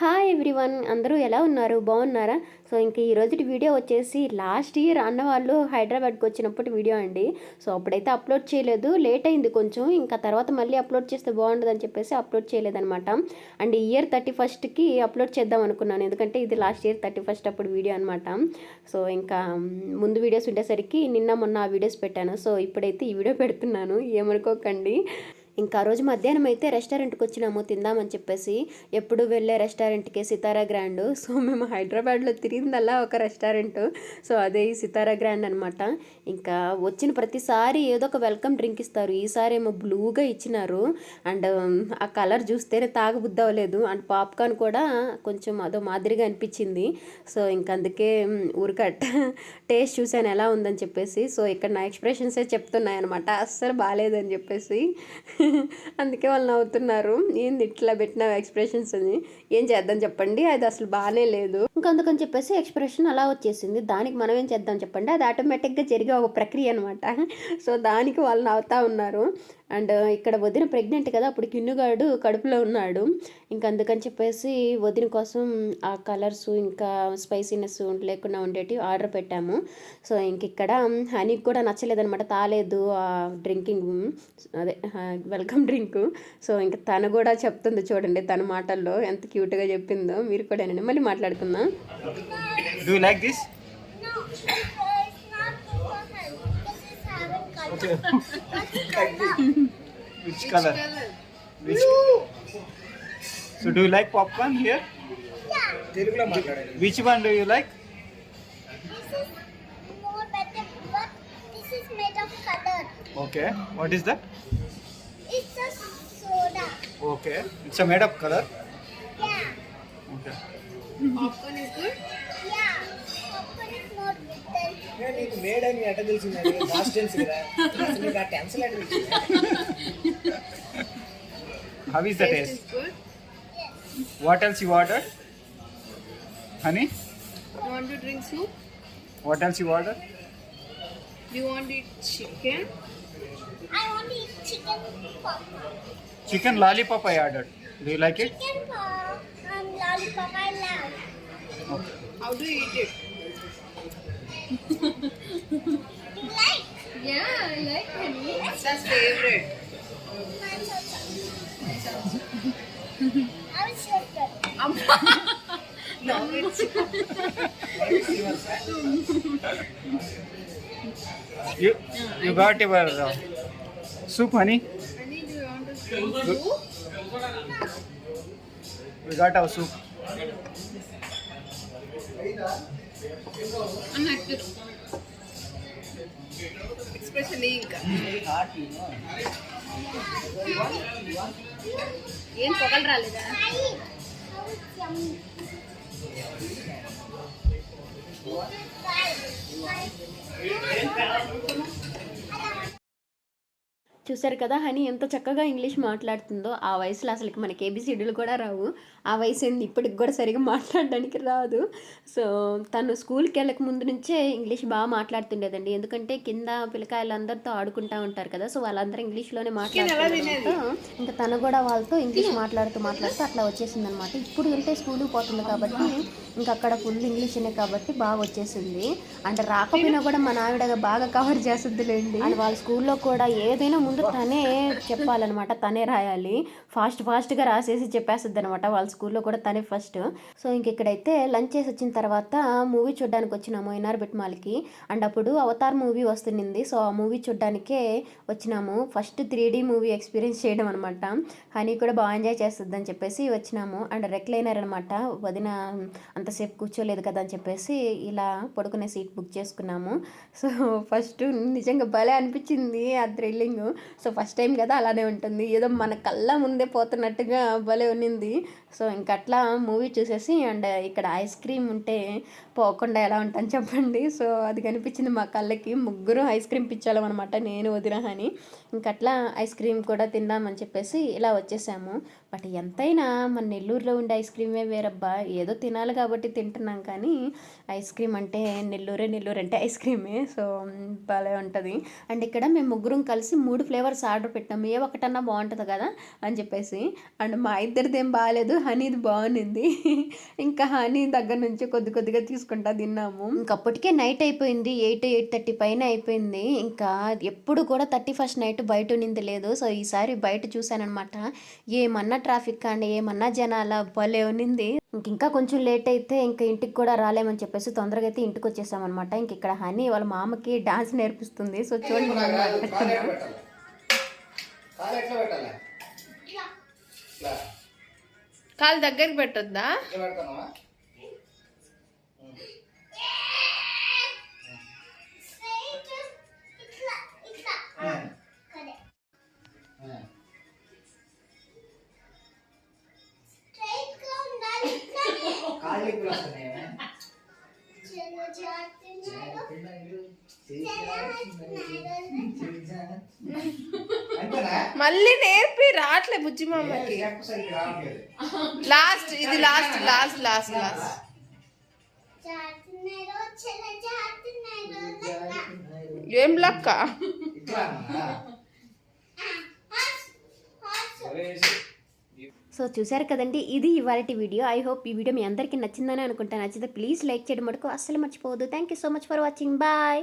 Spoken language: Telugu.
హాయ్ ఎవ్రీవన్ అందరూ ఎలా ఉన్నారు? బాగున్నారా? సో ఇంకా ఈ వీడియో వచ్చేసి లాస్ట్ ఇయర్ అన్న వాళ్ళు హైదరాబాద్కి వచ్చినప్పుడు వీడియో అండి. సో అప్పుడైతే అప్లోడ్ చేయలేదు. లేట్ అయింది కొంచెం. ఇంకా తర్వాత మళ్ళీ అప్లోడ్ చేస్తే బాగుంటుందని చెప్పేసి అప్లోడ్ చేయలేదనమాట అండ్ ఇయర్ థర్టీ ఫస్ట్కి అప్లోడ్ చేద్దాం అనుకున్నాను. ఎందుకంటే ఇది లాస్ట్ ఇయర్ థర్టీ ఫస్ట్ అప్పుడు వీడియో అనమాట సో ఇంకా ముందు వీడియోస్ ఉండేసరికి నిన్న మొన్న ఆ వీడియోస్ పెట్టాను. సో ఇప్పుడైతే ఈ వీడియో పెడుతున్నాను. ఏమనుకోకండి. ఇంకా ఆ రోజు మధ్యాహ్నం అయితే రెస్టారెంట్కి వచ్చినాము తిందామని చెప్పేసి. ఎప్పుడు వెళ్ళే రెస్టారెంట్కి సితారా గ్రాండ్. సో మేము హైదరాబాద్లో తిరిగిందల్లా ఒక రెస్టారెంట్. సో అదే ఈ సితారా గ్రాండ్ అనమాట ఇంకా వచ్చిన ప్రతిసారి ఏదో ఒక వెల్కమ్ డ్రింక్ ఇస్తారు. ఈసారి ఏమో బ్లూగా ఇచ్చినారు. అండ్ ఆ కలర్ చూస్తేనే తాగబుద్ధి అవ్వలేదు అండ్ పాప్కార్న్ కూడా కొంచెం అదో మాదిరిగా అనిపించింది. సో ఇంక అందుకే ఊరికట్ టేస్ట్ చూసాను ఎలా ఉందని చెప్పేసి. సో ఇక్కడ నా ఎక్స్ప్రెషన్సే చెప్తున్నాయి అనమాట అస్సలు బాగాలేదని చెప్పేసి. అందుకే వాళ్ళు నవ్వుతున్నారు. ఏంది ఇట్లా పెట్టిన ఎక్స్ప్రెషన్స్ అని. ఏం చేద్దాం చెప్పండి అది అసలు బాగానే లేదు. ఇంకా అందుకని చెప్పేసి ఎక్స్ప్రెషన్ అలా వచ్చేసింది. దానికి మనం ఏం చేద్దాం చెప్పండి అది ఆటోమేటిక్గా జరిగే ఒక ప్రక్రియ అనమాట సో దానికి వాళ్ళు నవ్వుతా ఉన్నారు. అండ్ ఇక్కడ వదిన ప్రెగ్నెంట్ కదా అప్పుడు కిన్నుగాడు కడుపులో ఉన్నాడు. ఇంకా అందుకని చెప్పేసి వదిన కోసం ఆ కలర్స్ ఇంకా స్పైసీనెస్ లేకుండా ఉండేటి ఆర్డర్ పెట్టాము. సో ఇంక ఇక్కడ హనీకి కూడా నచ్చలేదనమాట తాలేదు ఆ డ్రింకింగ్ అదే వెల్కమ్ డ్రింక్ సో ఇంకా తను కూడా చెప్తుంది చూడండి తన మాటల్లో ఎంత క్యూట్గా చెప్పిందో. మీరు కూడా. మళ్ళీ మాట్లాడుకుందాం. Do you like Which color? Which? So do you like popcorn here? Yeah, Which one do you like? this is more better, but this is made of color. Okay. What is that? It's a soda. Okay. It's a made up color. Yeah, Okay. Popcorn is good. నీకు మేడ్ అని ఎట్ట తెలిసింది లాస్ట్ టెన్స్ కదా అసలు నీకు ఆ టెన్షన్ ఎట్ట తెలిసింది How is the Taste taste? is good. Yes. What else you ordered? Honey? You want to drink soup? What else you ordered? Do you want to eat chicken? I want to eat chicken popcorn. Chicken lollipop I ordered. Do you like it? Chicken pop Yeah, I like favorite. I'm sure that. no, it's You you got your uh, soup, honey. honey. Do you want to? We got our soup. I'm like this. Expression ఇంకా ఏం పొగలు రాలేదా Try it. చూసారు కదా హనీ ఎంత చక్కగా ఇంగ్లీష్ మాట్లాడుతుందో ఆ వయసులో అసలు మనకి ఏబిసిడీలు కూడా రావు. ఆ వయసు ఏంది? ఇప్పటికి కూడా సరిగా మాట్లాడడానికి రాదు. సో తను స్కూల్కి వెళ్ళక ముందు నుంచే ఇంగ్లీష్ బాగా మాట్లాడుతుండేదండి. ఎందుకంటే కింద పిల్లకాయలందరితో ఆడుకుంటా ఉంటారు కదా సో వాళ్ళందరూ ఇంగ్లీష్లోనే మాట్లాడుతుండడంతో ఇంకా తను కూడా వాళ్ళతో ఇంగ్లీష్ మాట్లాడుతూ మాట్లాడుతూ అట్లా వచ్చేసింది అనమాట ఇప్పుడు వెళ్తే స్కూల్కి పోతుంది కాబట్టి ఇంకా అక్కడ ఫుల్ ఇంగ్లీషనే కాబట్టి బాగా వచ్చేసింది. అంటే రాకపోయినా కూడా మన ఆవిడ బాగా కవర్ చేస్తుందిలేండి. అండ్ వాళ్ళ స్కూల్లో కూడా ఏదైనా ముందు తనే చెప్పాలన్నమాట తనే రాయాలి. ఫాస్ట్ ఫాస్ట్గా రాసేసి చెప్పేస్తుంది అనమాట వాళ్ళ స్కూల్లో కూడా తనే ఫస్ట్. సో ఇంక ఇక్కడైతే లంచ్ చేసి వచ్చిన తర్వాత మూవీ చూడడానికి వచ్చినాము ఎన్ఆర్ మాల్కి అండ్ అప్పుడు అవతార్ మూవీ వస్తుంది సో ఆ మూవీ చూడడానికే వచ్చినాము. ఫస్ట్ త్రీ మూవీ ఎక్స్పీరియన్స్ చేయడం అనమాట హనీ కూడా బాగా ఎంజాయ్ చేస్తుంది అని చెప్పేసి వచ్చినాము. అండ్ రెక్లైనర్ అనమాట వదిన అంతసేపు కూర్చోలేదు కదా అని చెప్పేసి ఇలా పడుకునే సీట్ బుక్ చేసుకున్నాము. సో ఫస్ట్ నిజంగా భలే అనిపించింది ఆ థ్రిల్లింగ్. సో ఫస్ట్ టైం కదా అలానే ఉంటుంది. ఏదో మన కళ్ళ ముందే పోతున్నట్టుగా భలే ఉన్నింది. సో ఇంక అట్లా మూవీ చూసేసి అండ్ ఇక్కడ ఐస్ క్రీమ్ ఉంటే పోకుండా ఎలా ఉంటాను చెప్పండి. సో అది కనిపించింది మా కళ్ళకి. ముగ్గురు ఐస్ క్రీమ్ పిచ్చాలం అనమాట నేను వదినా అని ఇంకట్లా ఐస్ క్రీమ్ కూడా తిందామని చెప్పేసి ఇలా వచ్చేసాము. బట్ ఎంతైనా మన నెల్లూరులో ఉండే ఐస్ క్రీమే వేరబ్బా. ఏదో తినాలి కాబట్టి తింటున్నాం కానీ ఐస్ క్రీమ్ అంటే నెల్లూరే నెల్లూరు అంటే ఐస్ క్రీమే. సో భలే ఉంటుంది. అండ్ ఇక్కడ మేము ముగ్గురం కలిసి మూడు ఫ్లేవర్స్ ఫ్లేవర్స్ ఆర్డర్ పెట్టాము ఏ ఒకటన్నా బాగుంటుంది కదా అని చెప్పేసి. అండ్ మా ఇద్దరిది ఏం బాగాలేదు హనీది బాగుంది ఇంకా హనీ దగ్గర నుంచి కొద్ది కొద్దిగా తీసుకుంటా తిన్నాము. ఇంకప్పటికే నైట్ అయిపోయింది. ఎయిట్ ఎయిట్ థర్టీ పైన అయిపోయింది. ఇంకా ఎప్పుడు కూడా థర్టీ ఫస్ట్ నైట్ బయట ఉన్నింది లేదు. సో ఈసారి బయట చూశానమాట ఏమన్నా ట్రాఫిక్ కానీ ఏమన్నా జనాల భలే ఉన్నింది. ఇంక ఇంకా కొంచెం లేట్ అయితే ఇంకా ఇంటికి కూడా రాలేమని చెప్పేసి తొందరగా అయితే ఇంటికి వచ్చేసామన్నమాట. ఇంక ఇక్కడ హనీ వాళ్ళ మామకి డాన్స్ నేర్పిస్తుంది. సో చూడండి. కాలు ఎట్లా. పెట్టాలి? కాలు ఎట్లా పెట్టాలి ఇట్లా. ఇట్లా. కాలు దగ్గరికి పెట్టొద్దా ఇట్లా మళ్ళీ నేర్పి రావట్లే బుజ్జి మామకి. లాస్ట్ ఇది లాస్ట్ లాస్ట్ లాస్ట్ లాస్ట్. ఏం లక్క? సో చూశారు కదండి ఇది ఇవాళ వీడియో. ఐ హోప్ ఈ వీడియో మీ అందరికీ నచ్చిందని అనుకుంటా. నచ్చితే ప్లీజ్ లైక్ చేయడం మటుకు అస్సలు మర్చిపోవద్దు. Thank you so much for watching bye